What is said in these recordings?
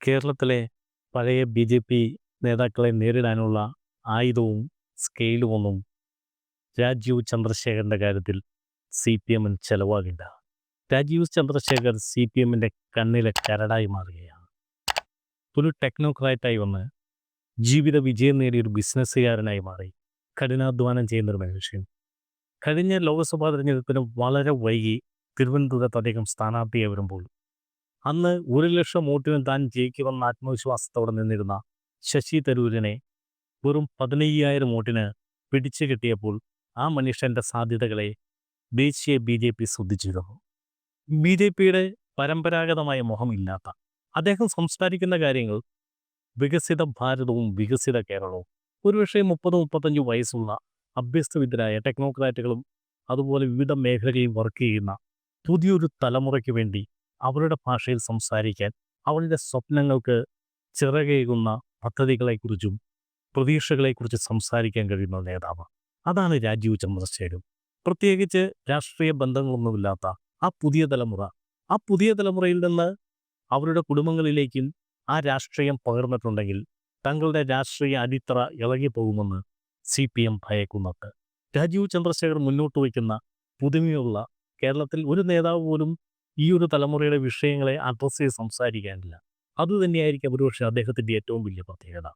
കേരളത്തിലെ പഴയ B J P നേതാക്കളെ നേരിടാനുള്ള ആയുധവും സ്കെയിലും ഒന്നും രാജീവ് ചന്ദ്രശേഖരന്റെ കാര്യത്തിൽ സി പി എമ്മിന് ചെലവാകില്ല. രാജീവ് ചന്ദ്രശേഖർ സി പി എമ്മിന്റെ കണ്ണിലെ കരടായി മാറുകയാണ്. ഒരു ടെക്നോക്രാറ്റായി വന്ന് ജീവിത വിജയം നേടിയ ഒരു ബിസിനസ്സുകാരനായി മാറി കഠിനാധ്വാനം ചെയ്യുന്നൊരു മനുഷ്യൻ. കഴിഞ്ഞ ലോക്സഭാ തെരഞ്ഞെടുപ്പിന് വളരെ വൈകി തിരുവനന്തപുരത്ത് അദ്ദേഹം സ്ഥാനാർത്ഥിയായി വരുമ്പോൾ അന്ന് ഒരു ലക്ഷം വോട്ടിന് താൻ ജയിക്കുമെന്ന ആത്മവിശ്വാസത്തോടെ നിന്നിരുന്ന ശശി തരൂരിനെ വെറും പതിനയ്യായിരം വോട്ടിന് പിടിച്ചു കിട്ടിയപ്പോൾ ആ മനുഷ്യന്റെ സാധ്യതകളെ ദേശീയ ബി ജെ പി ശ്രദ്ധിച്ചിരുന്നു. ബി ജെ പിയുടെ പരമ്പരാഗതമായ മുഖമില്ലാത്ത അദ്ദേഹം സംസാരിക്കുന്ന കാര്യങ്ങൾ വികസിത ഭാരതവും വികസിത കേരളവും ഒരുപക്ഷെ മുപ്പത് മുപ്പത്തഞ്ച് വയസ്സുള്ള അഭ്യസ്തവിദ്യരായ ടെക്നോക്രാറ്റുകളും അതുപോലെ വിവിധ മേഖലകളിൽ വർക്ക് ചെയ്യുന്ന പുതിയൊരു തലമുറയ്ക്ക് വേണ്ടി അവരുടെ ഭാഷയിൽ സംസാരിക്കാൻ അവരുടെ സ്വപ്നങ്ങൾക്ക് ചിറകേകുന്ന പദ്ധതികളെക്കുറിച്ചും പ്രതീക്ഷകളെക്കുറിച്ച് സംസാരിക്കാൻ കഴിയുന്ന നേതാവ്. അതാണ് രാജീവ് ചന്ദ്രശേഖരൻ. പ്രത്യേകിച്ച് രാഷ്ട്രീയ ബന്ധങ്ങളൊന്നുമില്ലാത്ത ആ പുതിയ തലമുറ. ആ പുതിയ തലമുറയിൽ നിന്ന് അവരുടെ കുടുംബങ്ങളിലേക്കും ആ രാഷ്ട്രീയം പകർന്നിട്ടുണ്ടെങ്കിൽ തങ്ങളുടെ രാഷ്ട്രീയ അടിത്തറ ഇളകിപ്പോകുമെന്ന് സി പി എം ഭയക്കുന്നുണ്ട്. രാജീവ് ചന്ദ്രശേഖർ മുന്നോട്ട് വയ്ക്കുന്ന പുതുമയുള്ള കേരളത്തിൽ ഒരു നേതാവ് പോലും ഈ ഒരു തലമുറയുടെ വിഷയങ്ങളെ അഡ്രസ്സ് ചെയ്ത് സംസാരിക്കാനില്ല. അതുതന്നെയായിരിക്കും ഒരുപക്ഷെ അദ്ദേഹത്തിന്റെ ഏറ്റവും വലിയ പ്രത്യേകത.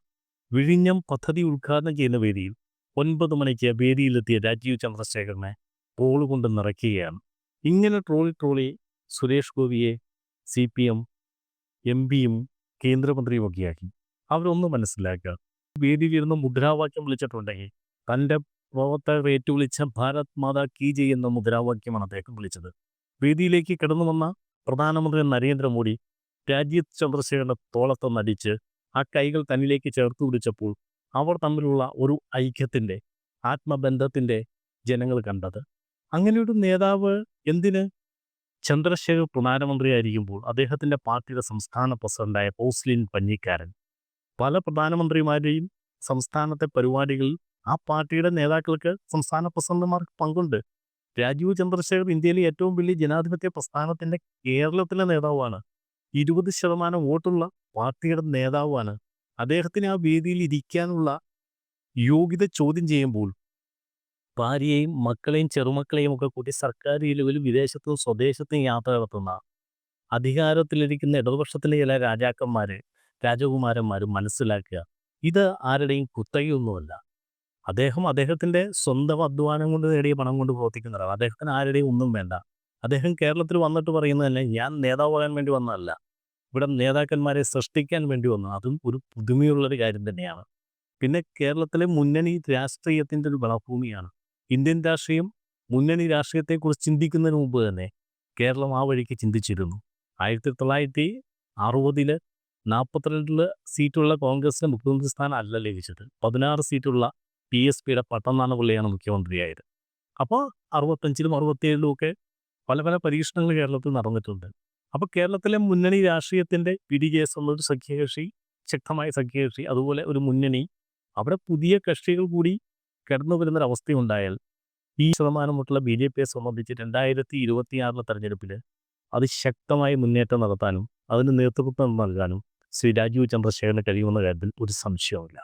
വിഴിഞ്ഞം പദ്ധതി ഉദ്ഘാടനം ചെയ്യുന്ന വേദിയിൽ ഒൻപത് മണിക്ക് വേദിയിലെത്തിയ രാജീവ് ചന്ദ്രശേഖരനെ ട്രോൾ കൊണ്ട് നിറയ്ക്കുകയാണ്. ഇങ്ങനെ ട്രോളി ട്രോളി സുരേഷ് ഗോപിയെ സി പി എം എം പിയും കേന്ദ്രമന്ത്രിയുമൊക്കെയാക്കി അവരൊന്നും മനസ്സിലാക്കുക. വേദിയിലിരുന്ന് മുദ്രാവാക്യം വിളിച്ചിട്ടുണ്ടെങ്കിൽ തന്റെ പ്രവർത്തകർ ഏറ്റുവിളിച്ച ഭാരത് മാതാ കീ ജയ് എന്ന മുദ്രാവാക്യമാണ് അദ്ദേഹം വിളിച്ചത്. വേദിയിലേക്ക് കടന്നു വന്ന പ്രധാനമന്ത്രി നരേന്ദ്രമോദി രാജീവ് ചന്ദ്രശേഖരന്റെ തോളത്ത് നടിച്ച് ആ കൈകൾ തന്നിലേക്ക് ചേർത്ത് പിടിച്ചപ്പോൾ അവർ തമ്മിലുള്ള ഒരു ഐക്യത്തിന്റെ ആത്മബന്ധത്തിന്റെ ജനങ്ങൾ കണ്ടത്. അങ്ങനെയൊരു നേതാവ് എന്തിന്? ചന്ദ്രശേഖർ പ്രധാനമന്ത്രിയായിരിക്കുമ്പോൾ അദ്ദേഹത്തിന്റെ പാർട്ടിയുടെ സംസ്ഥാന പ്രസിഡന്റായ പോസ്ലിൻ പഞ്ഞിക്കാരൻ. പല പ്രധാനമന്ത്രിമാരുടെയും സംസ്ഥാനത്തെ പരിപാടികളിൽ ആ പാർട്ടിയുടെ നേതാക്കൾക്ക് സംസ്ഥാന പ്രസിഡന്റുമാർക്ക് പങ്കുണ്ട്. രാജീവ് ചന്ദ്രശേഖർ ഇന്ത്യയിലെ ഏറ്റവും വലിയ ജനാധിപത്യ പ്രസ്ഥാനത്തിന്റെ കേരളത്തിലെ നേതാവാണ് ഇരുപത് ശതമാനം വോട്ടുള്ള പാർട്ടിയുടെ നേതാവാണ് അദ്ദേഹത്തിന് ആ വേദിയിൽ ഇരിക്കാനുള്ള യോഗ്യത ചോദ്യം ചെയ്യുമ്പോൾ ഭാര്യയെയും മക്കളെയും ചെറുമക്കളെയും ഒക്കെ കൂട്ടി സർക്കാർ ലെവലിൽ വിദേശത്തും സ്വദേശത്തും യാത്ര നടത്തുന്ന അധികാരത്തിലിരിക്കുന്ന ഇടതുപക്ഷത്തിലെ ചില രാജാക്കന്മാർ രാജകുമാരന്മാരും മനസ്സിലാക്കുക. ഇത് ആരുടെയും കുത്തകയൊന്നുമല്ല. അദ്ദേഹം അദ്ദേഹത്തിന്റെ സ്വന്തം അധ്വാനം കൊണ്ട് നേടിയ പണം കൊണ്ട് പ്രവർത്തിക്കുന്നതാണ് അദ്ദേഹത്തിന് ആരുടെയും ഒന്നും വേണ്ട. അദ്ദേഹം കേരളത്തിൽ വന്നിട്ട് പറയുന്നത് തന്നെ ഞാൻ നേതാവാകാൻ വേണ്ടി വന്നതല്ല. ഇവിടെ നേതാക്കന്മാരെ സൃഷ്ടിക്കാൻ വേണ്ടി വന്നു. അതും ഒരു പുതുമയുള്ളൊരു കാര്യം തന്നെയാണ്. പിന്നെ കേരളത്തിലെ മുന്നണി രാഷ്ട്രീയത്തിന്റെ ഒരു വളഭൂമിയാണ്. ഇന്ത്യൻ രാഷ്ട്രീയം മുന്നണി രാഷ്ട്രീയത്തെക്കുറിച്ച് ചിന്തിക്കുന്നതിന് മുമ്പ് തന്നെ കേരളം ആ വഴിക്ക് ചിന്തിച്ചിരുന്നു. ആയിരത്തി തൊള്ളായിരത്തി അറുപതിൽ നാൽപ്പത്തിരണ്ടിൽ സീറ്റുള്ള കോൺഗ്രസിന് മുഖ്യമന്ത്രി സ്ഥാനം അല്ല ലഭിച്ചത്. പതിനാറ് സീറ്റുള്ള പി എസ് പിയുടെ പട്ടനാണപിള്ളിയാണ് മുഖ്യമന്ത്രിയായത്. അപ്പോൾ അറുപത്തഞ്ചിലും അറുപത്തിയേഴിലും ഒക്കെ പല പല പരീക്ഷണങ്ങൾ കേരളത്തിൽ നടന്നിട്ടുണ്ട്. അപ്പോൾ കേരളത്തിലെ മുന്നണി രാഷ്ട്രീയത്തിന്റെ പിടികേസ് എന്നൊരു സഖ്യകക്ഷി ശക്തമായ സഖ്യകക്ഷി അതുപോലെ ഒരു മുന്നണി അവിടെ പുതിയ കക്ഷികൾ കൂടി കിടന്നു വരുന്നൊരവസ്ഥയുണ്ടായാൽ ഈ ശതമാനം തൊട്ടുള്ള ബി ജെ പിയെ സംബന്ധിച്ച് രണ്ടായിരത്തി ഇരുപത്തിയാറിലെ തെരഞ്ഞെടുപ്പിൽ അത് ശക്തമായ മുന്നേറ്റം നടത്താനും അതിന് നേതൃത്വം നൽകാനും ശ്രീ രാജീവ് ചന്ദ്രശേഖരന് കഴിയുമെന്ന കാര്യത്തിൽ ഒരു സംശയവുമില്ല.